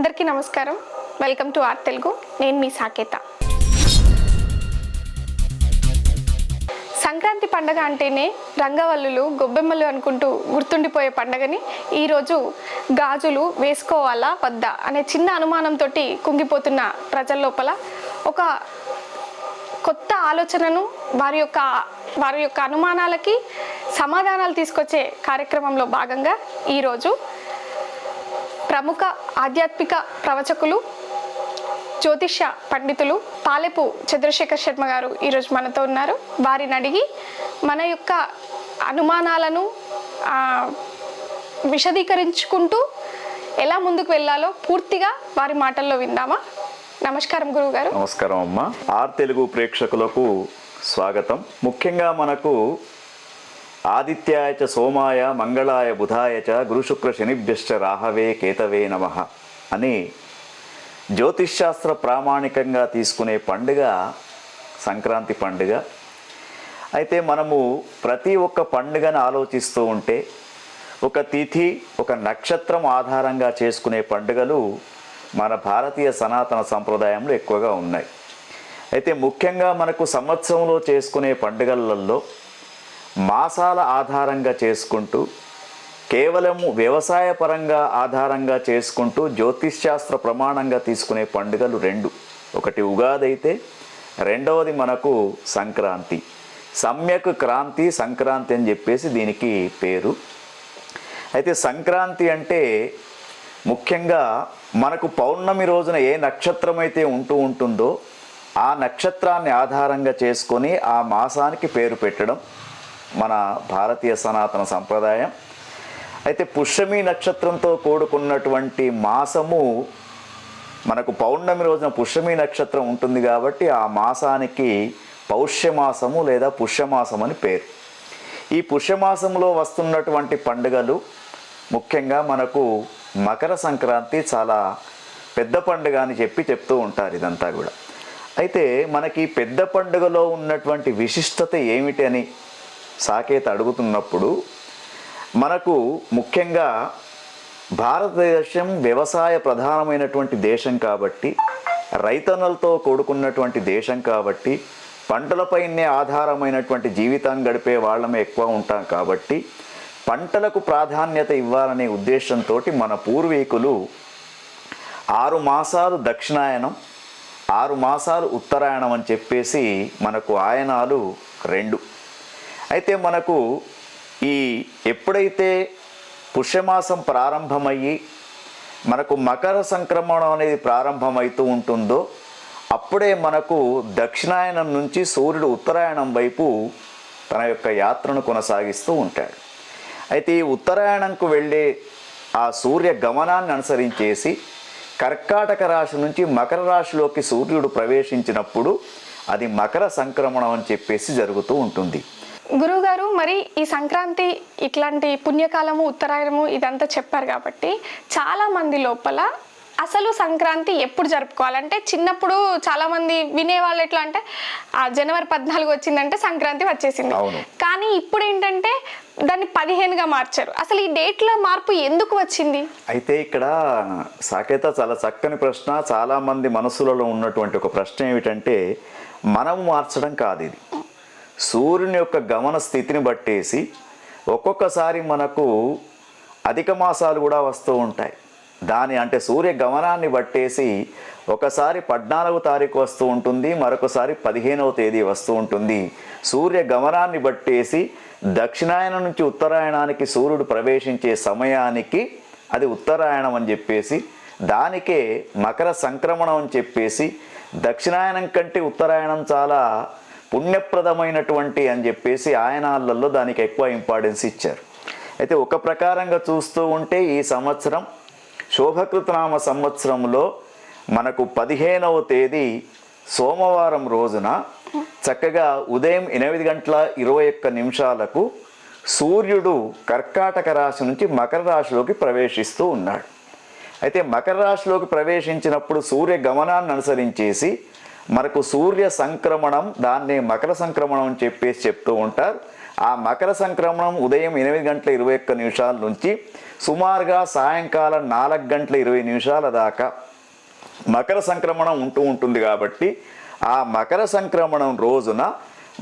అందరికీ నమస్కారం. Welcome to R Telugu. నేను మీ సాకేత. సంక్రాంతి పండగ అంటేనే రంగవల్లులు గొబ్బెమ్మలు అనుకుంటూ గుర్తుండిపోయే పండగని ఈరోజు గాజులు వేసుకోవాలా వద్దా అనే చిన్న అనుమానంతో కుంగిపోతున్న ప్రజల లోపల ఒక కొత్త ఆలోచనను వారి యొక్క వారి యొక్క అనుమానాలకి సమాధానాలు తీసుకొచ్చే కార్యక్రమంలో భాగంగా ఈరోజు ప్రముఖ ఆధ్యాత్మిక ప్రవచకులు జ్యోతిష్య పండితులు పాలెపు చంద్రశేఖర్ శర్మ గారు ఈరోజు మనతో ఉన్నారు. వారిని అడిగి మన యొక్క అనుమానాలను విశదీకరించుకుంటూ ఎలా ముందుకు వెళ్ళాలో పూర్తిగా వారి మాటల్లో విందామా. నమస్కారం గురువు గారు నమస్కారం అమ్మ. ఆర్ తెలుగు ప్రేక్షకులకు స్వాగతం. ముఖ్యంగా మనకు ఆదిత్యాయ చ సోమాయ మంగళాయ బుధాయ చ గురుశుక్ర శనిభ్యశ్చ రాహవే కేతవే నమ అని జ్యోతిష్శాస్త్ర ప్రామాణికంగా తీసుకునే పండుగ సంక్రాంతి పండుగ. అయితే మనము ప్రతి ఒక్క పండుగను ఆలోచిస్తూ ఉంటే ఒక తిథి ఒక నక్షత్రం ఆధారంగా చేసుకునే పండుగలు మన భారతీయ సనాతన సంప్రదాయంలో ఎక్కువగా ఉన్నాయి. అయితే ముఖ్యంగా మనకు సంవత్సరంలో చేసుకునే పండుగలలో మాసాల ఆధారంగా చేసుకుంటూ కేవలము వ్యవసాయ పరంగా ఆధారంగా చేసుకుంటూ జ్యోతిష్శాస్త్ర ప్రమాణంగా తీసుకునే పండుగలు రెండు. ఒకటి ఉగాది అయితే రెండవది మనకు సంక్రాంతి. సమ్యక్ క్రాంతి సంక్రాంతి అని చెప్పేసి దీనికి పేరు. అయితే సంక్రాంతి అంటే ముఖ్యంగా మనకు పౌర్ణమి రోజున ఏ నక్షత్రం అయితే ఉంటూ ఉంటుందో ఆ నక్షత్రాన్ని ఆధారంగా చేసుకొని ఆ మాసానికి పేరు పెట్టడం మన భారతీయ సనాతన సంప్రదాయం. అయితే పుష్యమి నక్షత్రంతో కూడుకున్నటువంటి మాసము మనకు పౌర్ణమి రోజున పుష్యమి నక్షత్రం ఉంటుంది కాబట్టి ఆ మాసానికి పౌష్యమాసము లేదా పుష్యమాసం అని పేరు. ఈ పుష్యమాసంలో వస్తున్నటువంటి పండుగలు ముఖ్యంగా మనకు మకర సంక్రాంతి చాలా పెద్ద పండుగ అని చెప్పి చెప్తూ ఉంటారు ఇదంతా కూడా. అయితే మనకి పెద్ద పండుగలో ఉన్నటువంటి విశిష్టత ఏమిటి అని సాకేత అడుగుతున్నప్పుడు మనకు ముఖ్యంగా భారతదేశం వ్యవసాయ ప్రధానమైనటువంటి దేశం కాబట్టి రైతన్నలతో కూడుకున్నటువంటి దేశం కాబట్టి పంటలపైనే ఆధారమైనటువంటి జీవితం గడిపే వాళ్ళమే ఎక్కువ ఉంటాం కాబట్టి పంటలకు ప్రాధాన్యత ఇవ్వాలనే ఉద్దేశంతో మన పూర్వీకులు ఆరు మాసాలు దక్షిణాయనం ఆరు మాసాలు ఉత్తరాయణం అని చెప్పేసి మనకు ఆయనాలు రెండు. అయితే మనకు ఈ ఎప్పుడైతే పుష్యమాసం ప్రారంభమయ్యి మనకు మకర సంక్రమణం అనేది ప్రారంభమవుతూ ఉంటుందో అప్పుడే మనకు దక్షిణాయనం నుంచి సూర్యుడు ఉత్తరాయణం వైపు తన యొక్క యాత్రను కొనసాగిస్తూ ఉంటాడు. అయితే ఈ ఉత్తరాయణంకు వెళ్ళే ఆ సూర్య గమనాన్ని అనుసరించేసి కర్కాటక రాశి నుంచి మకర రాశిలోకి సూర్యుడు ప్రవేశించినప్పుడు అది మకర సంక్రమణం అని చెప్పేసి జరుగుతూ ఉంటుంది. గురువు గారు మరి ఈ సంక్రాంతి ఇట్లాంటి పుణ్యకాలము ఉత్తరాయణము ఇదంతా చెప్పారు కాబట్టి చాలా మంది లోపల అసలు సంక్రాంతి ఎప్పుడు జరుపుకోవాలంటే చిన్నప్పుడు చాలా మంది వినేవాళ్ళు ఎట్లా అంటే ఆ జనవరి పద్నాలుగు వచ్చిందంటే సంక్రాంతి వచ్చేసింది. కానీ ఇప్పుడు ఏంటంటే దాన్ని పదిహేనుగా మార్చారు. అసలు ఈ డేట్ల మార్పు ఎందుకు వచ్చింది? అయితే ఇక్కడ సాకేత చాలా చక్కని ప్రశ్న చాలామంది మనసులలో ఉన్నటువంటి ఒక ప్రశ్న ఏమిటంటే మనము మార్చడం కాదు ఇది. సూర్యుని యొక్క గమన స్థితిని బట్టేసి ఒక్కొక్కసారి మనకు అధిక మాసాలు కూడా వస్తూ ఉంటాయి. దాని అంటే సూర్య గమనాన్ని బట్టేసి ఒకసారి పద్నాలుగు తారీఖు వస్తూ ఉంటుంది మరొకసారి పదిహేనవ తేదీ వస్తూ ఉంటుంది. సూర్య గమనాన్ని బట్టేసి దక్షిణాయనం నుంచి ఉత్తరాయణానికి సూర్యుడు ప్రవేశించే సమయానికి అది ఉత్తరాయణం అని చెప్పేసి దానికే మకర సంక్రమణం అని చెప్పేసి దక్షిణాయనం కంటే ఉత్తరాయణం చాలా పుణ్యప్రదమైనటువంటి అని చెప్పేసి ఆయనాళ్ళల్లో దానికి ఎక్కువ ఇంపార్టెన్స్ ఇచ్చారు. అయితే ఒక ప్రకారంగా చూస్తూ ఉంటే ఈ సంవత్సరం శోభకృతనామ సంవత్సరంలో మనకు పదిహేనవ తేదీ సోమవారం రోజున చక్కగా ఉదయం ఎనిమిది గంటల ఇరవై ఒక్క నిమిషాలకు సూర్యుడు కర్కాటక రాశి నుంచి మకర రాశిలోకి ప్రవేశిస్తూ ఉన్నాడు. అయితే మకర రాశిలోకి ప్రవేశించినప్పుడు సూర్య గమనాన్ని అనుసరించేసి మనకు సూర్య సంక్రమణం దాన్ని మకర సంక్రమణం అని చెప్పేసి చెప్తూ ఉంటారు. ఆ మకర సంక్రమణం ఉదయం ఎనిమిది గంటల ఇరవై ఒక్క నిమిషాల నుంచి సుమారుగా సాయంకాలం నాలుగు గంటల ఇరవై నిమిషాల దాకా మకర సంక్రమణం ఉంటూ ఉంటుంది కాబట్టి ఆ మకర సంక్రమణం రోజున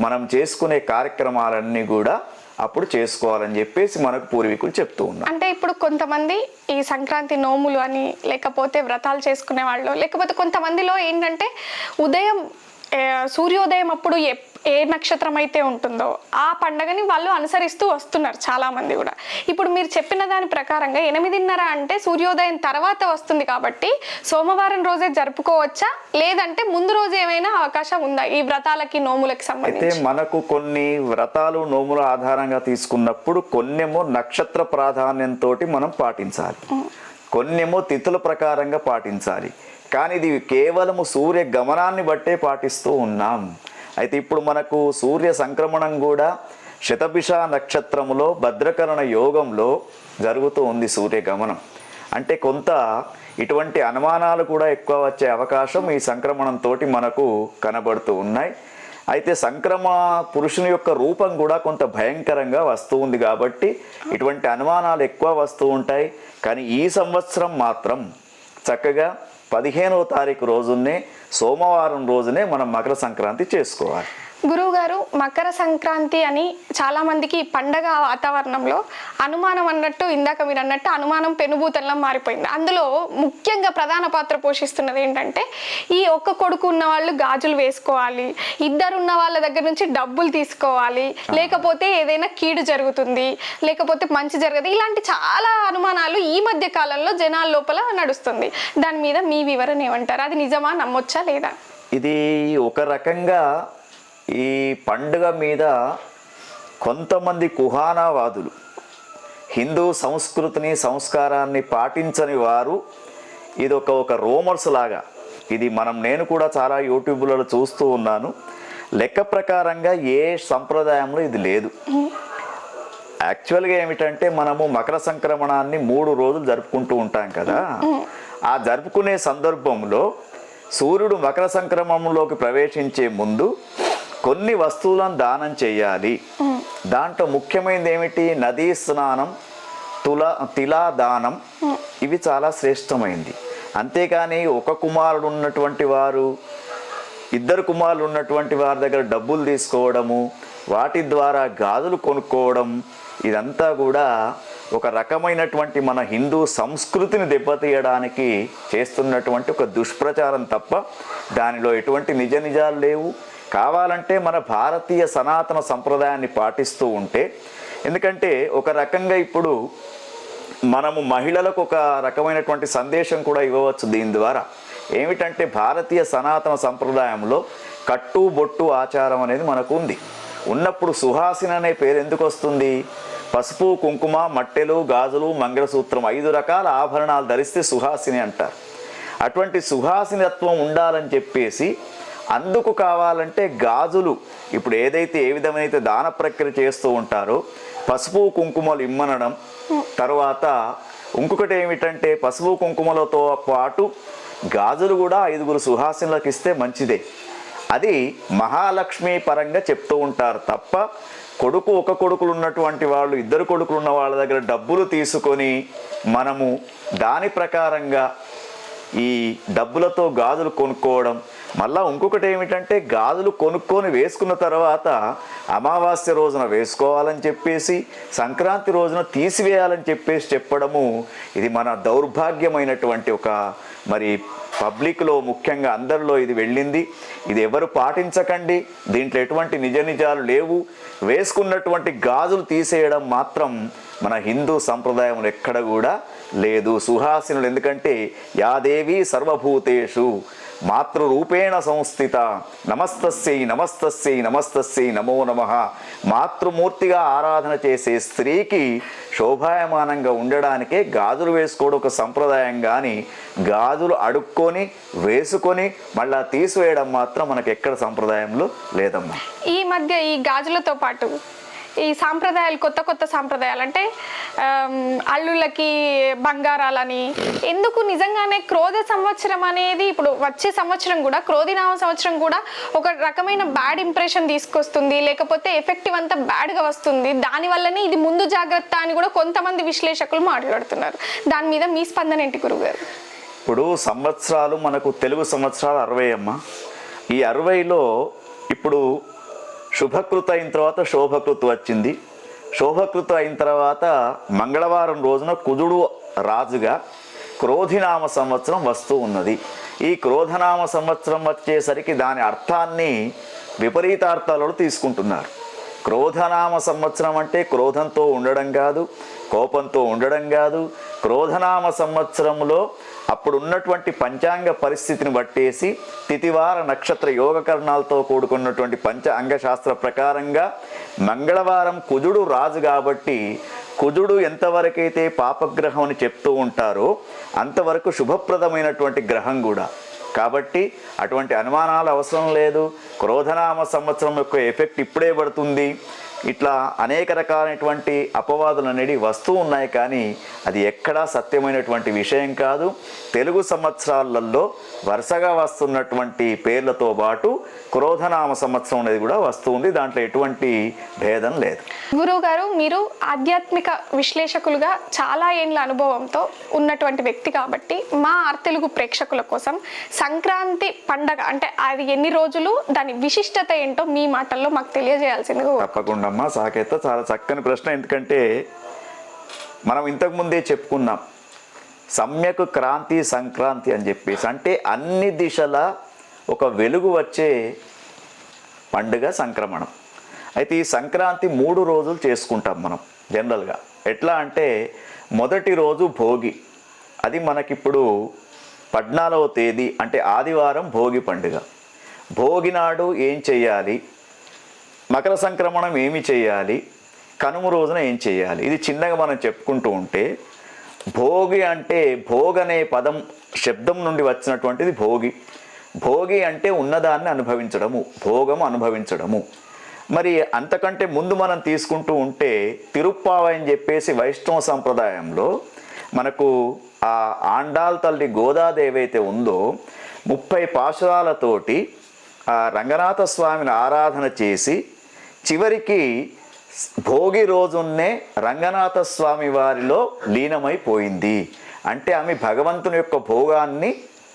మనం చేసుకునే కార్యక్రమాలన్నీ కూడా అప్పుడు చేసుకోవాలని చెప్పేసి మనకు పూర్వీకులు చెప్తూ ఉన్నారు. అంటే ఇప్పుడు కొంతమంది ఈ సంక్రాంతి నోములు అని లేకపోతే వ్రతాలు చేసుకునే వాళ్ళు లేకపోతే కొంతమందిలో ఏంటంటే ఉదయం సూర్యోదయం అప్పుడు ఎప్- ఏ నక్షత్రం అయితే ఉంటుందో ఆ పండగని వాళ్ళు అనుసరిస్తూ వస్తున్నారు చాలా మంది కూడా. ఇప్పుడు మీరు చెప్పిన దాని ప్రకారంగా ఎనిమిదిన్నర అంటే సూర్యోదయం తర్వాత వస్తుంది కాబట్టి సోమవారం రోజే జరుపుకోవచ్చా? లేదంటే ముందు రోజు ఏమైనా అవకాశం ఉందా ఈ వ్రతాలకి నోములకి అయితే సంబంధించి? మనకు కొన్ని వ్రతాలు నోముల ఆధారంగా తీసుకున్నప్పుడు కొన్నేమో నక్షత్ర ప్రాధాన్యంతో మనం పాటించాలి. కొన్నేమో తిథుల ప్రకారంగా పాటించాలి. కానీ ఇది కేవలము సూర్య గమనాన్ని బట్టే పాటిస్తూ ఉన్నాం. అయితే ఇప్పుడు మనకు సూర్య సంక్రమణం కూడా శతభిష నక్షత్రములో భద్రకరణ యోగంలో జరుగుతూ ఉంది సూర్య గమనం అంటే కొంత ఇటువంటి అనుమానాలు కూడా ఎక్కువ వచ్చే అవకాశం ఈ సంక్రమణంతో మనకు కనబడుతూ ఉన్నాయి. అయితే సంక్రమ పురుషుని యొక్క రూపం కూడా కొంత భయంకరంగా వస్తూ ఉంది కాబట్టి ఇటువంటి అనుమానాలు ఎక్కువ వస్తూ ఉంటాయి. కానీ ఈ సంవత్సరం మాత్రం చక్కగా పదిహేనవ తారీఖు రోజునే సోమవారం రోజునే మనం మకర సంక్రాంతి చేసుకోవాలి. గురువు గారు మకర సంక్రాంతి అని చాలా మందికి పండగ వాతావరణంలో అనుమానం అన్నట్టు ఇందాక మీరు అన్నట్టు అనుమానం పెనుభూతంలా మారిపోయింది. అందులో ముఖ్యంగా ప్రధాన పాత్ర పోషిస్తున్నది ఏంటంటే ఈ ఒక్క కొడుకు ఉన్న వాళ్ళు గాజులు వేసుకోవాలి ఇద్దరు ఉన్న వాళ్ళ దగ్గర నుంచి డబ్బులు తీసుకోవాలి లేకపోతే ఏదైనా కీడు జరుగుతుంది లేకపోతే మంచి జరగదు. ఇలాంటి చాలా అనుమానాలు ఈ మధ్య కాలంలో జనాల లోపల నడుస్తుంది. దాని మీద మీ వివరణ ఏమంటారు? అది నిజమా? నమ్మొచ్చా లేదా? ఇది ఒక రకంగా ఈ పండుగ మీద కొంతమంది కుహానావాదులు హిందూ సంస్కృతిని సంస్కారాన్ని పాటించని వారు ఇది ఒక ఒక రోమర్స్ లాగా. ఇది మనం నేను కూడా చాలా యూట్యూబ్లలో చూస్తూ ఉన్నాను. లెక్క ప్రకారంగా ఏ సంప్రదాయంలో ఇది లేదు. యాక్చువల్గా ఏమిటంటే మనము మకర సంక్రమణాన్ని మూడు రోజులు జరుపుకుంటూ ఉంటాం కదా. ఆ జరుపుకునే సందర్భంలో సూర్యుడు మకర సంక్రమంలోకి ప్రవేశించే ముందు కొన్ని వస్తువులను దానం చేయాలి. దాంట్లో ముఖ్యమైనది ఏమిటి? నదీ స్నానం తుల తిలా దానం. ఇవి చాలా శ్రేష్టమైంది అంతేకాని ఒక కుమారుడు ఉన్నటువంటి వారు ఇద్దరు కుమారులు ఉన్నటువంటి వారి దగ్గర డబ్బులు తీసుకోవడము వాటి ద్వారా గాజులు కొనుక్కోవడం ఇదంతా కూడా ఒక రకమైనటువంటి మన హిందూ సంస్కృతిని దెబ్బతీయడానికి చేస్తున్నటువంటి ఒక దుష్ప్రచారం తప్ప దానిలో ఎటువంటి నిజ నిజాలు లేవు. కావాలంటే మన భారతీయ సనాతన సంప్రదాయాన్ని పాటిస్తూ ఉంటే ఎందుకంటే ఒక రకంగా ఇప్పుడు మనము మహిళలకు ఒక రకమైనటువంటి సందేశం కూడా ఇవ్వవచ్చు దీని ద్వారా. ఏమిటంటే భారతీయ సనాతన సంప్రదాయంలో కట్టు బొట్టు ఆచారం అనేది మనకు ఉంది. ఉన్నప్పుడు సుహాసిని అనే పేరు ఎందుకు వస్తుంది? పసుపు కుంకుమ మట్టెలు గాజులు మంగళసూత్రం ఐదు రకాల ఆభరణాలు ధరిస్తే సుహాసిని అంటారు. అటువంటి సుహాసినత్వం ఉండాలని చెప్పేసి అందుకు కావాలంటే గాజులు. ఇప్పుడు ఏదైతే ఏ విధమైతే దాన ప్రక్రియ చేస్తూ ఉంటారో పసుపు కుంకుమలు ఇమ్మనడం తర్వాత ఇంకొకటి ఏమిటంటే పసుపు కుంకుమలతో పాటు గాజులు కూడా ఐదుగురు సుహాసినులకు ఇస్తే మంచిదే. అది మహాలక్ష్మి పరంగా చెప్తూ ఉంటారు తప్ప కొడుకు ఒక కొడుకులు ఉన్నటువంటి వాళ్ళు ఇద్దరు కొడుకులు ఉన్న వాళ్ళ దగ్గర డబ్బులు తీసుకొని మనము దాని ప్రకారంగా ఈ డబ్బులతో గాజులు కొనుక్కోవడం మళ్ళా ఇంకొకటి ఏమిటంటే గాజులు కొనుక్కొని వేసుకున్న తర్వాత అమావాస్య రోజున వేసుకోవాలని చెప్పేసి సంక్రాంతి రోజున తీసివేయాలని చెప్పేసి చెప్పడము ఇది మన దౌర్భాగ్యమైనటువంటి ఒక మరి పబ్లిక్లో ముఖ్యంగా అందరిలో ఇది వెళ్ళింది. ఇది ఎవరు పాటించకండి. దీంట్లో ఎటువంటి నిజ నిజాలు లేవు. వేసుకున్నటువంటి గాజులు తీసేయడం మాత్రం మన హిందూ సంప్రదాయం ఎక్కడ కూడా లేదు. సుహాసినులు ఎందుకంటే యాదేవి సర్వభూతేషు మాతృరూపేణ సంస్థిత. నమస్తస్యై నమస్తస్యై నమస్తస్యై నమో నమ. మాతృమూర్తిగా ఆరాధన చేసే స్త్రీకి శోభాయమానంగా ఉండడానికే గాజులు వేసుకోవడం ఒక సంప్రదాయం కానీ గాజులు అడుక్కొని వేసుకొని మళ్ళా తీసివేయడం మాత్రం మనకి ఎక్కడ సంప్రదాయంలో లేదమ్మా. ఈ మధ్య ఈ గాజులతో పాటు ఈ సాంప్రదాయాలు కొత్త కొత్త సాంప్రదాయాలు అంటే అల్లుళ్ళకి బంగారాలని ఎందుకు నిజంగానే క్రోధ సంవత్సరం అనేది ఇప్పుడు వచ్చే సంవత్సరం కూడా క్రోధినామ సంవత్సరం కూడా ఒక రకమైన బ్యాడ్ ఇంప్రెషన్ తీసుకొస్తుంది లేకపోతే ఎఫెక్టివ్ అంతా బ్యాడ్గా వస్తుంది. దానివల్లనే ఇది ముందు జాగ్రత్త అని కూడా కొంతమంది విశ్లేషకులు మాట్లాడుతున్నారు. దాని మీద మీ స్పందన ఏంటి గురుగారు ఇప్పుడు సంవత్సరాలు మనకు తెలుగు సంవత్సరాలు అరవై అమ్మ. ఈ అరవైలో ఇప్పుడు శుభకృత అయిన తర్వాత శోభకృత వచ్చింది. శోభకృత అయిన తర్వాత మంగళవారం రోజున కుజుడు రాజుగా క్రోధినామ సంవత్సరం వస్తూ ఉన్నది. ఈ క్రోధనామ సంవత్సరం వచ్చేసరికి దాని అర్థాన్ని విపరీతార్థాలలో తీసుకుంటున్నారు. క్రోధనామ సంవత్సరం అంటే క్రోధంతో ఉండడం కాదు కోపంతో ఉండడం కాదు. క్రోధనామ సంవత్సరంలో అప్పుడు ఉన్నటువంటి పంచాంగ పరిస్థితిని బట్టేసి తితివార నక్షత్ర యోగకరణాలతో కూడుకున్నటువంటి పంచ అంగశాస్త్ర ప్రకారంగా మంగళవారం కుజుడు రాజు కాబట్టి కుజుడు ఎంతవరకైతే పాపగ్రహం అని చెప్తూ ఉంటారో అంతవరకు శుభప్రదమైనటువంటి గ్రహం కూడా. కాబట్టి అటువంటి అనుమానాలు అవసరం లేదు. క్రోధనామ సంవత్సరం యొక్క ఎఫెక్ట్ ఇప్పుడే పడుతుంది. ఇట్లా అనేక రకాలైనటువంటి అపవాదులు అనేవి వస్తూ ఉన్నాయి కానీ అది ఎక్కడా సత్యమైనటువంటి విషయం కాదు. తెలుగు సంవత్సరాలలో వరుసగా వస్తున్నటువంటి పేర్లతో పాటు క్రోధనామ సంవత్సరం అనేది కూడా వస్తుంది దాంట్లో ఎటువంటి భేదం లేదు. గురువు గారు మీరు ఆధ్యాత్మిక విశ్లేషకులుగా చాలా ఏండ్ల అనుభవంతో ఉన్నటువంటి వ్యక్తి కాబట్టి మా ఆర్తెలుగు ప్రేక్షకుల కోసం సంక్రాంతి పండగ అంటే అది ఎన్ని రోజులు దాని విశిష్టత ఏంటో మీ మాటల్లో మాకు తెలియజేయాల్సిందిగా తప్పకుండా అమ్మా సాకేత చాలా చక్కని ప్రశ్న. ఎందుకంటే మనం ఇంతకుముందే చెప్పుకున్నాం సమ్యక్ క్రాంతి సంక్రాంతి అని చెప్పేసి. అంటే అన్ని దిశల ఒక వెలుగు వచ్చే పండుగ సంక్రమణం. అయితే ఈ సంక్రాంతి మూడు రోజులు చేసుకుంటాం మనం జనరల్గా. ఎట్లా అంటే మొదటి రోజు భోగి. అది మనకిప్పుడు పద్నాలుగవ తేదీ అంటే ఆదివారం భోగి పండుగ. భోగి నాడు ఏం చేయాలి? మకర సంక్రమణం ఏమి చేయాలి? కనుమ రోజున ఏం చేయాలి? ఇది చిన్నగా మనం చెప్పుకుంటూ ఉంటే భోగి అంటే భోగ్ అనే పదం శబ్దం నుండి వచ్చినటువంటిది భోగి. భోగి అంటే ఉన్నదాన్ని అనుభవించడము భోగము అనుభవించడము. మరి అంతకంటే ముందు మనం తీసుకుంటూ ఉంటే తిరుప్పావ అని చెప్పేసి వైష్ణవ సంప్రదాయంలో మనకు ఆ ఆండాల్ తల్లి గోదాదేవి అయితే ఉందో ముప్పై పాశురాలతోటి ఆ రంగనాథ స్వామిని ఆరాధన చేసి చివరికి భోగి రోజున్నే రంగనాథ స్వామి వారిలో లీనమైపోయింది. అంటే ఆమె భగవంతుని యొక్క భోగాన్ని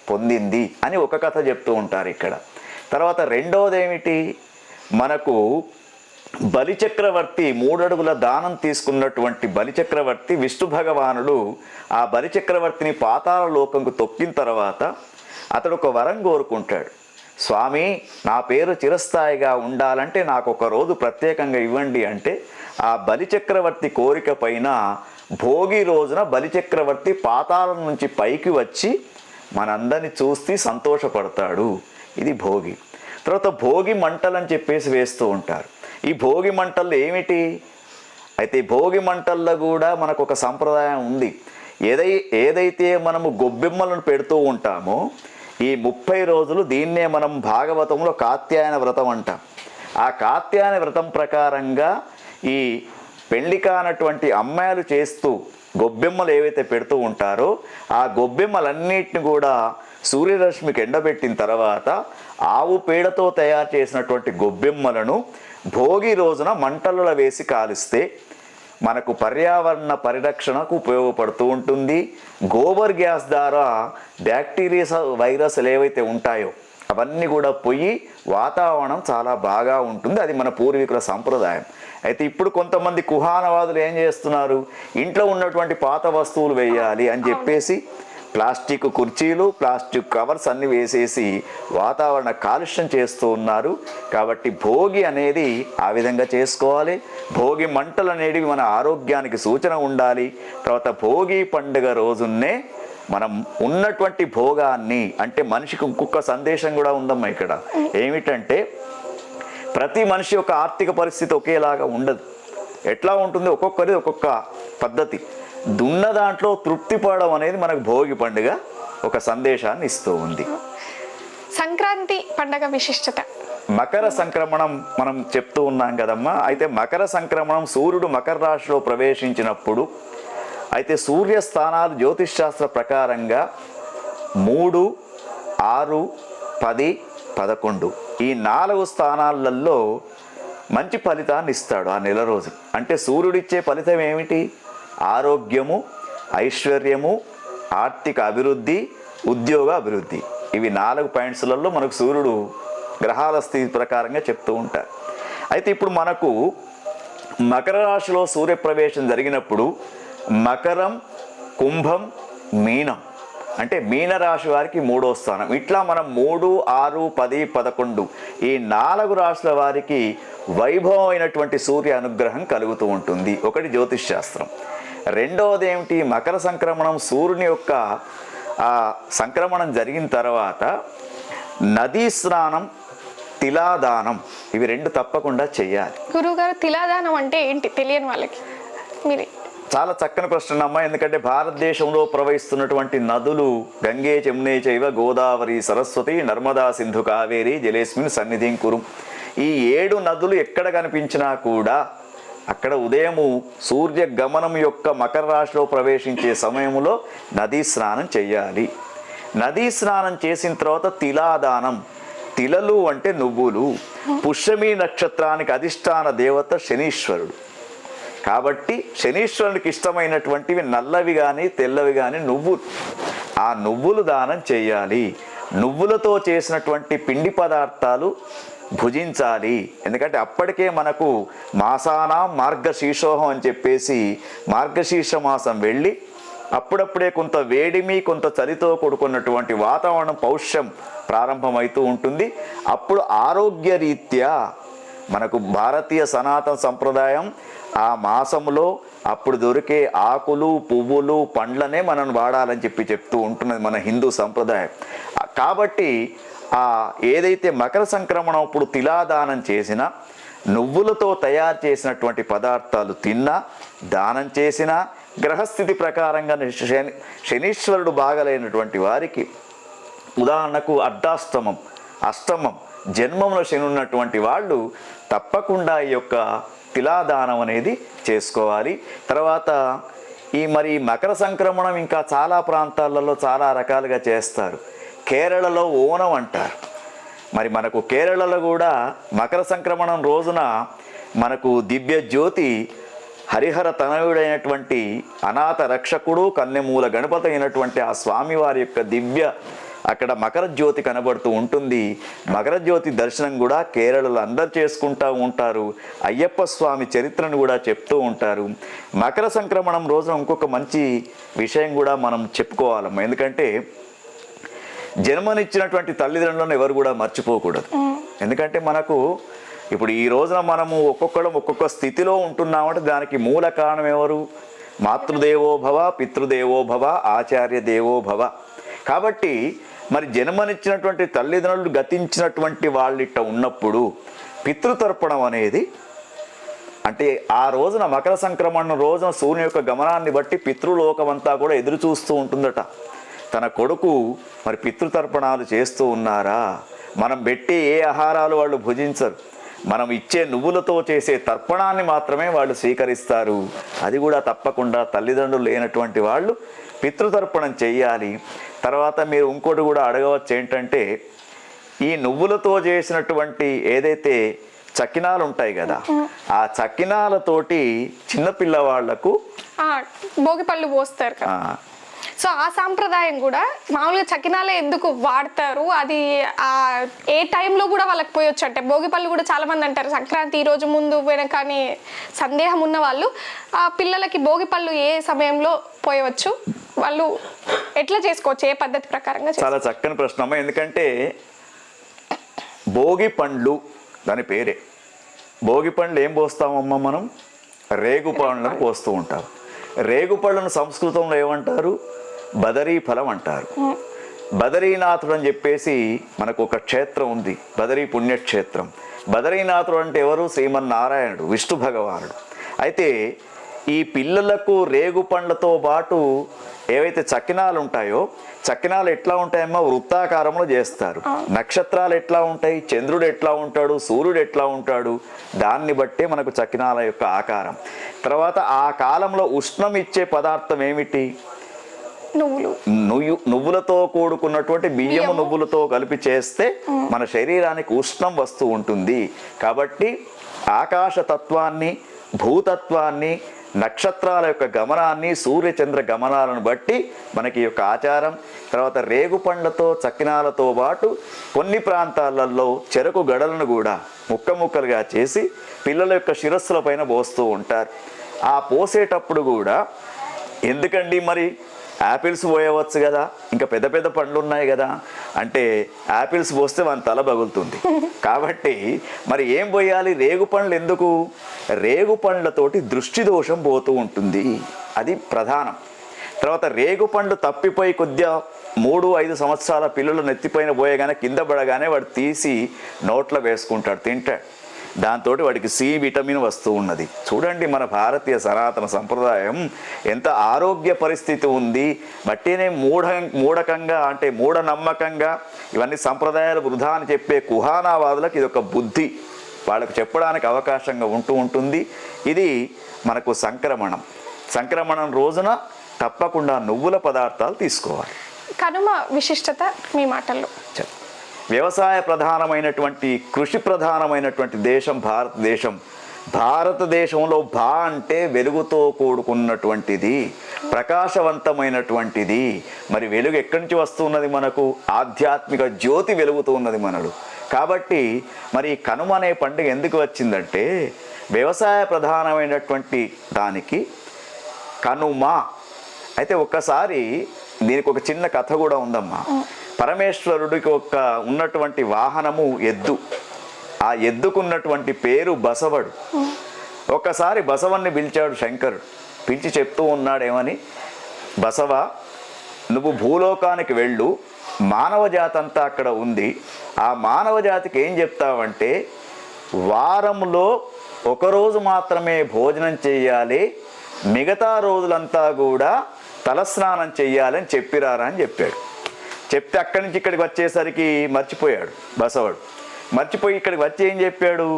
పొందింది అని ఒక కథ చెప్తూ ఉంటారు ఇక్కడ. తర్వాత రెండవది ఏమిటి మనకు బలిచక్రవర్తి మూడడుగుల దానం తీసుకున్నటువంటి బలిచక్రవర్తి విష్ణు భగవానుడు ఆ బలిచక్రవర్తిని పాతాళ లోకంకు తొక్కిన తర్వాత అతడు ఒక వరం కోరుకుంటాడు. స్వామి నా పేరు చిరస్థాయిగా ఉండాలంటే నాకు ఒక రోజు ప్రత్యేకంగా ఇవ్వండి అంటే ఆ బలిచక్రవర్తి కోరిక పైన భోగి రోజున బలిచక్రవర్తి పాతాళం నుంచి పైకి వచ్చి మనందరిని చూసి సంతోషపడతాడు. ఇది భోగి. తర్వాత భోగి మంటలు అని చెప్పేసి వేస్తూ ఉంటారు. ఈ భోగి మంటలు ఏమిటి? అయితే భోగి మంటల్లో కూడా మనకు ఒక సంప్రదాయం ఉంది. ఏదై ఏదైతే మనము గొబ్బెమ్మలను పెడుతూ ఉంటామో ఈ ముప్పై రోజులు దీన్నే మనం భాగవతంలో కాత్యాయన వ్రతం అంటాం. ఆ కాత్యాయన వ్రతం ప్రకారంగా ఈ పెళ్ళి కానటువంటి అమ్మాయిలు చేస్తూ గొబ్బెమ్మలు ఏవైతే పెడుతూ ఉంటారో ఆ గొబ్బెమ్మలన్నిటిని కూడా సూర్యరశ్మికి ఎండబెట్టిన తర్వాత ఆవు పేడతో తయారు చేసినటువంటి గొబ్బెమ్మలను భోగి రోజున మంటలలో వేసి కాలిస్తే మనకు పర్యావరణ పరిరక్షణకు ఉపయోగపడుతూ ఉంటుంది. గోబర్ గ్యాస్ ద్వారా బ్యాక్టీరియా వైరస్లు ఏవైతే ఉంటాయో అవన్నీ కూడా పోయి వాతావరణం చాలా బాగా ఉంటుంది. అది మన పూర్వీకుల సంప్రదాయం. అయితే ఇప్పుడు కొంతమంది కుహానవాదులు ఏం చేస్తున్నారు? ఇంట్లో ఉన్నటువంటి పాత వస్తువులు వేయాలి అని చెప్పేసి ప్లాస్టిక్ కుర్చీలు ప్లాస్టిక్ కవర్స్ అన్ని వేసేసి వాతావరణ కాలుష్యం చేస్తూ ఉన్నారు. కాబట్టి భోగి అనేది ఆ విధంగా చేసుకోవాలి. భోగి మంటలు అనేటివి మన ఆరోగ్యానికి సూచన ఉండాలి. తర్వాత భోగి పండుగ రోజున్నే మనం ఉన్నటువంటి భోగాన్ని అంటే మనిషికి ఇంకొక సందేశం కూడా ఉందమ్మా ఇక్కడ. ఏమిటంటే ప్రతి మనిషి యొక్క ఆర్థిక పరిస్థితి ఒకేలాగా ఉండదు. ఎట్లా ఉంటుంది? ఒక్కొక్కరి ఒక్కొక్క పద్ధతి. దున్న దాంట్లో తృప్తి పడడం అనేది మనకు భోగి పండుగ ఒక సందేశాన్ని ఇస్తూ ఉంది. సంక్రాంతి పండగ విశిష్టత. మకర సంక్రమణం మనం చెప్తూ ఉన్నాం కదమ్మా. అయితే మకర సంక్రమణం సూర్యుడు మకర రాశిలో ప్రవేశించినప్పుడు అయితే సూర్య స్థానాలు జ్యోతిష్ శాస్త్ర ప్రకారంగా మూడు ఆరు పది పదకొండు ఈ నాలుగు స్థానాలలో మంచి ఫలితాన్ని ఇస్తాడు ఆ నెల రోజు. అంటే సూర్యుడిచ్చే ఫలితం ఏమిటి? ఆరోగ్యము ఐశ్వర్యము ఆర్థిక అభివృద్ధి ఉద్యోగ అభివృద్ధి. ఇవి నాలుగు పాయింట్స్లలో మనకు సూర్యుడు గ్రహాల స్థితి ప్రకారంగా చెప్తూ ఉంటారు. అయితే ఇప్పుడు మనకు మకర రాశిలో సూర్యప్రవేశం జరిగినప్పుడు మకరం కుంభం మీనం అంటే మీనరాశి వారికి మూడో స్థానం. ఇట్లా మనం మూడు ఆరు పది పదకొండు ఈ నాలుగు రాశుల వారికి వైభవమైనటువంటి సూర్య అనుగ్రహం కలుగుతూ ఉంటుంది. ఒకటి జ్యోతిష్ శాస్త్రం. రెండవది ఏమిటి? మకర సంక్రమణం సూర్యుని యొక్క ఆ సంక్రమణం జరిగిన తర్వాత నదీ స్నానం తిలాదానం ఇవి రెండు తప్పకుండా చేయాలి గురువుగారు తిలాదానం అంటే ఏంటి? తెలియని వాళ్ళకి. మీరే. చాలా చక్కని ప్రశ్న అమ్మ. ఎందుకంటే భారతదేశంలో ప్రవహిస్తున్నటువంటి నదులు గంగే జమునే చైవ గోదావరి సరస్వతి నర్మదా సింధు కావేరి జలేస్మిన్ సన్నిధిం కురు. ఈ ఏడు నదులు ఎక్కడ కనిపించినా కూడా అక్కడ ఉదయము సూర్య గమనం యొక్క మకర రాశిలో ప్రవేశించే సమయంలో నదీ స్నానం చేయాలి. నదీ స్నానం చేసిన తర్వాత తిలాదానం. తిలలు అంటే నువ్వులు. పుష్యమి నక్షత్రానికి అధిష్టాన దేవత శనీశ్వరుడు. కాబట్టి శనీశ్వరునికి ఇష్టమైనటువంటివి నల్లవి కానీ తెల్లవి కానీ నువ్వులు. ఆ నువ్వులు దానం చేయాలి. నువ్వులతో చేసినటువంటి పిండి పదార్థాలు భుజించాలి. ఎందుకంటే అప్పటికే మనకు మాసానా మార్గశీర్షోహం అని చెప్పేసి మార్గశీర్ష మాసం వెళ్ళి అప్పుడప్పుడే కొంత వేడిమి కొంత చలితో కూడుకున్నటువంటి వాతావరణం పౌష్యం ప్రారంభమవుతూ ఉంటుంది. అప్పుడు ఆరోగ్య రీత్యా మనకు భారతీయ సనాతన సంప్రదాయం ఆ మాసంలో అప్పుడు దొరికే ఆకులు పువ్వులు పండ్లనే మనం వాడాలని చెప్పి చెప్తూ ఉంటున్నది మన హిందూ సంప్రదాయం. కాబట్టి ఆ ఏదైతే మకర సంక్రమణం అప్పుడు తిలాదానం చేసినా నువ్వులతో తయారు చేసినటువంటి పదార్థాలు తిన్నా దానం చేసినా గ్రహస్థితి ప్రకారంగా శని శనీశ్వరుడు బాగలేనటువంటి వారికి ఉదాహరణకు అర్ధాష్టమం అష్టమం జన్మంలో శని ఉన్నటువంటి వాళ్ళు తప్పకుండా ఈ యొక్క తిలాదానం అనేది చేసుకోవాలి. తర్వాత ఈ మరి మకర సంక్రమణం ఇంకా చాలా ప్రాంతాలలో చాలా రకాలుగా చేస్తారు. కేరళలో ఓనం అంటారు. మరి మనకు కేరళలో కూడా మకర సంక్రమణం రోజున మనకు దివ్య జ్యోతి హరిహర తనయుడైనటువంటి అనాథ రక్షకుడు కన్నెమూల గణపతి అయినటువంటి ఆ స్వామివారి యొక్క దివ్య అక్కడ మకర జ్యోతి కనబడుతూ ఉంటుంది. మకర జ్యోతి దర్శనం కూడా కేరళలో అందరు చేసుకుంటూ ఉంటారు. అయ్యప్ప స్వామి చరిత్రను కూడా చెప్తూ ఉంటారు. మకర సంక్రమణం రోజున ఇంకొక మంచి విషయం కూడా మనం చెప్పుకోవాలమ్మ ఎందుకంటే జన్మనిచ్చినటువంటి తల్లిదండ్రులను ఎవరు కూడా మర్చిపోకూడదు. ఎందుకంటే మనకు ఇప్పుడు ఈ రోజున మనము ఒక్కొక్కడం ఒక్కొక్క స్థితిలో ఉంటున్నామంటే దానికి మూల కారణం ఎవరు? మాతృదేవో భవ పితృదేవో భవ ఆచార్య దేవో భవ కాబట్టి మరి జన్మనిచ్చినటువంటి తల్లిదండ్రులు గతించినటువంటి వాళ్ళిట్ట ఉన్నప్పుడు పితృతర్పణం అనేది అంటే ఆ రోజున మకర సంక్రమణ రోజున సూర్యుని యొక్క గమనాన్ని బట్టి పితృలోకమంతా కూడా ఎదురు చూస్తూ ఉంటుందట. తన కొడుకు మరి పితృతర్పణాలు చేస్తూ ఉన్నారా? మనం పెట్టే ఏ ఆహారాలు వాళ్ళు భుజించరు. మనం ఇచ్చే నువ్వులతో చేసే తర్పణాన్ని మాత్రమే వాళ్ళు స్వీకరిస్తారు. అది కూడా తప్పకుండా తల్లిదండ్రులు లేనటువంటి వాళ్ళు పితృతర్పణం చేయాలి తర్వాత మీరు ఇంకోటి కూడా అడగవచ్చు ఏంటంటే ఈ నువ్వులతో చేసినటువంటి ఏదైతే చకినాలు ఉంటాయి కదా ఆ చకినాలతోటి చిన్నపిల్లవాళ్ళకు భోగి పళ్ళు పోస్తారు సో ఆ సాంప్రదాయం కూడా మామూలుగా చకినాలే ఎందుకు వాడతారు? అది ఆ ఏ టైంలో కూడా వాళ్ళకి పోయొచ్చు. అంటే భోగి పళ్ళు కూడా చాలా మంది అంటారు సంక్రాంతి ఈ రోజు ముందు వెనక అని సందేహం ఉన్న వాళ్ళు ఆ పిల్లలకి భోగి పళ్ళు ఏ సమయంలో పోయవచ్చు వాళ్ళు ఎట్లా చేసుకోవచ్చు? ఏ పద్ధతి ప్రకారంగా? చాలా చక్కని ప్రశ్న అమ్మ. ఎందుకంటే భోగి పండ్లు దాని పేరే. భోగి పండ్లు ఏం పోస్తామమ్మా మనం? రేగు పండ్లను పోస్తూ ఉంటాం రేగు పళ్ళను సంస్కృతంలో ఏమంటారు? బదరీ ఫలం అంటారు. బదరీనాథుడు అని చెప్పేసి మనకు ఒక క్షేత్రం ఉంది. బదరీ పుణ్యక్షేత్రం. బదరీనాథుడు అంటే ఎవరు? శ్రీమన్నారాయణుడు విష్ణు భగవానుడు. అయితే ఈ పిల్లలకు రేగు పండ్లతో పాటు ఏవైతే చకినాలు ఉంటాయో చకినాలు ఎట్లా ఉంటాయమ్మా? వృత్తాకారంలో చేస్తారు. నక్షత్రాలు ఎట్లా ఉంటాయి? చంద్రుడు ఎట్లా ఉంటాడు? సూర్యుడు ఎట్లా ఉంటాడు? దాన్ని బట్టే మనకు చకినాల యొక్క ఆకారం. తర్వాత ఆ కాలంలో ఉష్ణం ఇచ్చే పదార్థం ఏమిటి? నువ్వులు. నువ్వు నువ్వులతో కూడుకున్నటువంటి బియ్యము. నువ్వులతో కలిపి చేస్తే మన శరీరానికి ఉష్ణం వస్తూ ఉంటుంది. కాబట్టి ఆకాశ తత్వాన్ని భూతత్వాన్ని నక్షత్రాల యొక్క గమనాన్ని సూర్యచంద్ర గమనాలను బట్టి మనకి యొక్క ఆచారం. తర్వాత రేగు పండ్లతో చక్కినాలతో పాటు కొన్ని ప్రాంతాలలో చెరకు గడలను కూడా ముక్క ముక్కలుగా చేసి పిల్లల యొక్క శిరస్సుల పైన పోస్తూ ఉంటారు. ఆ పోసేటప్పుడు కూడా ఎందుకండి మరి? యాపిల్స్ పోయవచ్చు కదా. ఇంకా పెద్ద పెద్ద పండ్లు ఉన్నాయి కదా. అంటే యాపిల్స్ పోస్తే మన తల పగులుతుంది కాబట్టి మరి ఏం పోయాలి? రేగు పండ్లు ఎందుకు? రేగు పండ్లతోటి దృష్టి దోషం పోతూ ఉంటుంది. అది ప్రధానం. తర్వాత రేగు పండ్లు తప్పిపోయి కొద్దిగా మూడు ఐదు సంవత్సరాల పిల్లలు నెత్తిపైన పోయగానే కింద పడగానే వాడు తీసి నోట్లో వేసుకుంటాడు తింటాడు. దాంతో వాడికి సి విటమిన్ వస్తూ ఉన్నది. చూడండి మన భారతీయ సనాతన సంప్రదాయం ఎంత ఆరోగ్య పరిస్థితి ఉంది. బట్టినే మూఢ మూఢకంగా అంటే మూఢనమ్మకంగా ఇవన్నీ సంప్రదాయాలు వృధా అని చెప్పే కుహానావాదులకు ఇది ఒక బుద్ధి. వాళ్ళకు చెప్పడానికి అవకాశంగా ఉంటూ ఉంటుంది. ఇది మనకు సంక్రమణం. సంక్రమణం రోజున తప్పకుండా నువ్వుల పదార్థాలు తీసుకోవాలి. కనుమ విశిష్టత మీ మాటల్లో. చెప్. వ్యవసాయ ప్రధానమైనటువంటి కృషి ప్రధానమైనటువంటి దేశం భారతదేశం. భారతదేశంలో భా అంటే వెలుగుతో కూడుకున్నటువంటిది ప్రకాశవంతమైనటువంటిది. మరి వెలుగు ఎక్కడి నుంచి వస్తున్నది మనకు? ఆధ్యాత్మిక జ్యోతి వెలుగుతూ ఉన్నది మనడు కాబట్టి మరి కనుమ అనే పండుగ ఎందుకు వచ్చిందంటే వ్యవసాయ ప్రధానమైనటువంటి దానికి కనుమ. అయితే ఒక్కసారి దీనికి ఒక చిన్న కథ కూడా ఉందమ్మా. పరమేశ్వరుడికి ఒక ఉన్నటువంటి వాహనము ఎద్దు. ఆ ఎద్దుకున్నటువంటి పేరు బసవడు. ఒక్కసారి బసవన్ని పిలిచాడు శంకరుడు. పిలిచి చెప్తూ ఉన్నాడేమని? బసవ నువ్వు భూలోకానికి వెళ్ళు. మానవ జాతి అంతా అక్కడ ఉంది. ఆ మానవ జాతికి ఏం చెప్తావంటే వారంలో ఒకరోజు మాత్రమే భోజనం చేయాలి మిగతా రోజులంతా కూడా తలస్నానం చెయ్యాలని చెప్పిరారా అని చెప్పాడు. చెప్తే అక్కడి నుంచి ఇక్కడికి వచ్చేసరికి మర్చిపోయాడు బసవాడు. మర్చిపోయి ఇక్కడికి వచ్చి ఏం చెప్పాడు?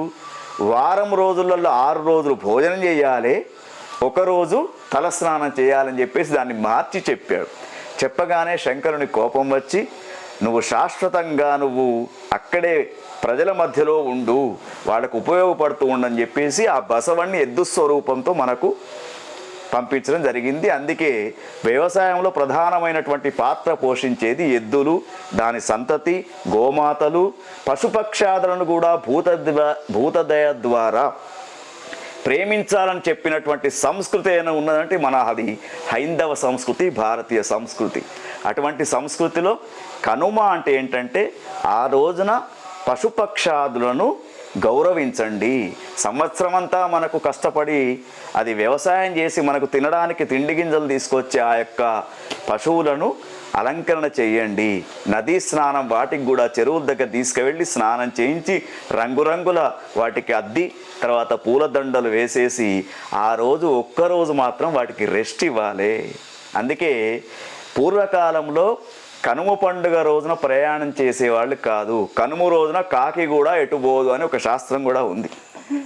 వారం రోజులలో ఆరు రోజులు భోజనం చేయాలి ఒకరోజు తలస్నానం చేయాలని చెప్పేసి దాన్ని మార్చి చెప్పాడు. చెప్పగానే శంకరుని కోపం వచ్చి నువ్వు శాశ్వతంగా నువ్వు అక్కడే ప్రజల మధ్యలో ఉండు వాళ్ళకు ఉపయోగపడుతూ ఉండని చెప్పేసి ఆ బసవన్ని ఎద్దు స్వరూపంతో మనకు పంపించడం జరిగింది. అందుకే వ్యవసాయంలో ప్రధానమైనటువంటి పాత్ర పోషించేది ఎద్దులు దాని సంతతి గోమాతలు పశుపక్షాదులను కూడా భూత భూతదయ ద్వారా ప్రేమించాలని చెప్పినటువంటి సంస్కృతి ఏమైనా ఉన్నదంటే మన అది హైందవ సంస్కృతి భారతీయ సంస్కృతి. అటువంటి సంస్కృతిలో కనుమ అంటే ఏంటంటే ఆ రోజున పశుపక్షాదులను గౌరవించండి. సంవత్సరమంతా మనకు కష్టపడి అది వ్యవసాయం చేసి మనకు తినడానికి తిండి గింజలు తీసుకొచ్చే ఆ యొక్క పశువులను అలంకరణ చేయండి. నదీ స్నానం వాటికి కూడా చెరువుల దగ్గర తీసుకువెళ్ళి స్నానం చేయించి రంగురంగుల వాటికి అద్ది తర్వాత పూలదండలు వేసేసి ఆ రోజు ఒక్కరోజు మాత్రం వాటికి రెస్ట్ ఇవ్వాలి. అందుకే పూర్వకాలంలో కనుమ పండుగ రోజున ప్రయాణం చేసేవాళ్ళు కాదు. కనుమ రోజున కాకి కూడా ఎటుబోదు అని ఒక శాస్త్రం కూడా ఉంది.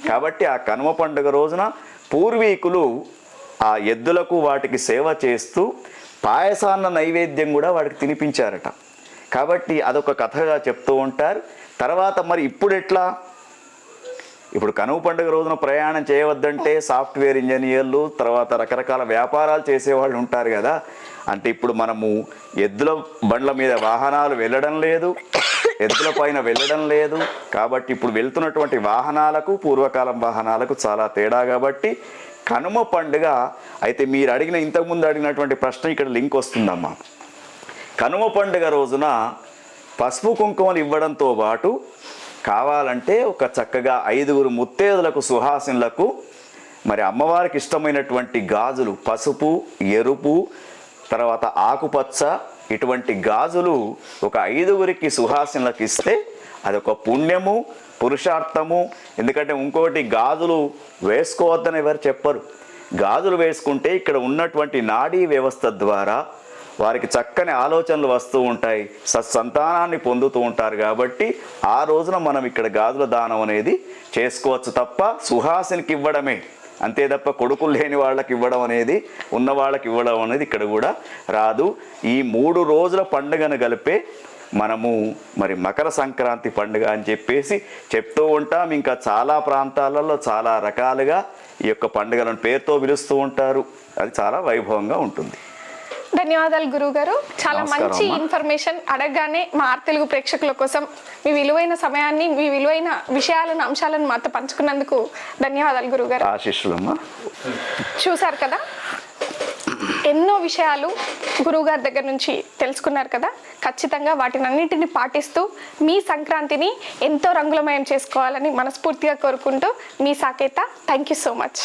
కాబట్టి ఆ కనుమ పండుగ రోజున పూర్వీకులు ఆ ఎద్దులకు వాటికి సేవ చేస్తూ పాయసాన్న నైవేద్యం కూడా వాటికి తినిపించారట. కాబట్టి అదొక కథగా చెప్తూ ఉంటారు. తర్వాత మరి ఇప్పుడు ఎట్లా? ఇప్పుడు కనుమ పండుగ రోజున ప్రయాణం చేయవద్దంటే సాఫ్ట్వేర్ ఇంజనీర్లు తర్వాత రకరకాల వ్యాపారాలు చేసేవాళ్ళు ఉంటారు కదా. అంటే ఇప్పుడు మనము ఎద్దుల బండ్ల మీద వాహనాలు వెళ్ళడం లేదు ఎద్దుల పైన వెళ్ళడం లేదు. కాబట్టి ఇప్పుడు వెళ్తున్నటువంటి వాహనాలకు పూర్వకాలం వాహనాలకు చాలా తేడా కాబట్టి కనుమ పండుగ అయితే మీరు అడిగిన ఇంతకుముందు అడిగినటువంటి ప్రశ్న ఇక్కడ లింక్ వస్తుందమ్మా. కనుమ పండుగ రోజున పసుపు కుంకుమలు ఇవ్వడంతో పాటు కావాలంటే ఒక చక్కగా ఐదుగురు ముత్తేదులకు సుహాసిన్లకు మరి అమ్మవారికి ఇష్టమైనటువంటి గాజులు పసుపు ఎరుపు తర్వాత ఆకుపచ్చ ఇటువంటి గాజులు ఒక ఐదుగురికి సుహాసినులకు ఇస్తే అదొక పుణ్యము పురుషార్థము. ఎందుకంటే ఇంకోటి గాజులు వేసుకోవద్దని ఎవరు చెప్పరు. గాజులు వేసుకుంటే ఇక్కడ ఉన్నటువంటి నాడీ వ్యవస్థ ద్వారా వారికి చక్కని ఆలోచనలు వస్తూ ఉంటాయి సత్సంతానాన్ని పొందుతూ ఉంటారు కాబట్టి ఆ రోజున మనం ఇక్కడ గాజుల దానం అనేది చేసుకోవచ్చు తప్ప సుహాసినికి ఇవ్వడమే. అంతే తప్ప కొడుకులు లేని వాళ్ళకి ఇవ్వడం అనేది ఉన్న వాళ్ళకి ఇవ్వడం అనేది ఇక్కడ కూడా రాదు. ఈ మూడు రోజుల పండుగను కలిపే మనము మరి మకర సంక్రాంతి పండుగ అని చెప్పేసి చెప్తూ ఉంటాం. ఇంకా చాలా ప్రాంతాలలో చాలా రకాలుగా ఈ యొక్క పండుగలను పేరుతో పిలుస్తూ ఉంటారు. అది చాలా వైభవంగా ఉంటుంది. ధన్యవాదాలు గురువు గారు చాలా మంచి. ఇన్ఫర్మేషన్ అడగగానే మా ఆర్ తెలుగు ప్రేక్షకుల కోసం మీ విలువైన సమయాన్ని మీ విలువైన విషయాలను అంశాలను మాతో పంచుకున్నందుకు ధన్యవాదాలు గురువు గారు ఆశిష్యులమ్మా చూశారు కదా? ఎన్నో విషయాలు గురువుగారి దగ్గర నుంచి తెలుసుకున్నారు కదా? ఖచ్చితంగా వాటిని అన్నింటిని పాటిస్తూ మీ సంక్రాంతిని ఎంతో రంగులమయం చేసుకోవాలని మనస్ఫూర్తిగా కోరుకుంటూ మీ Saketha. Thank you so much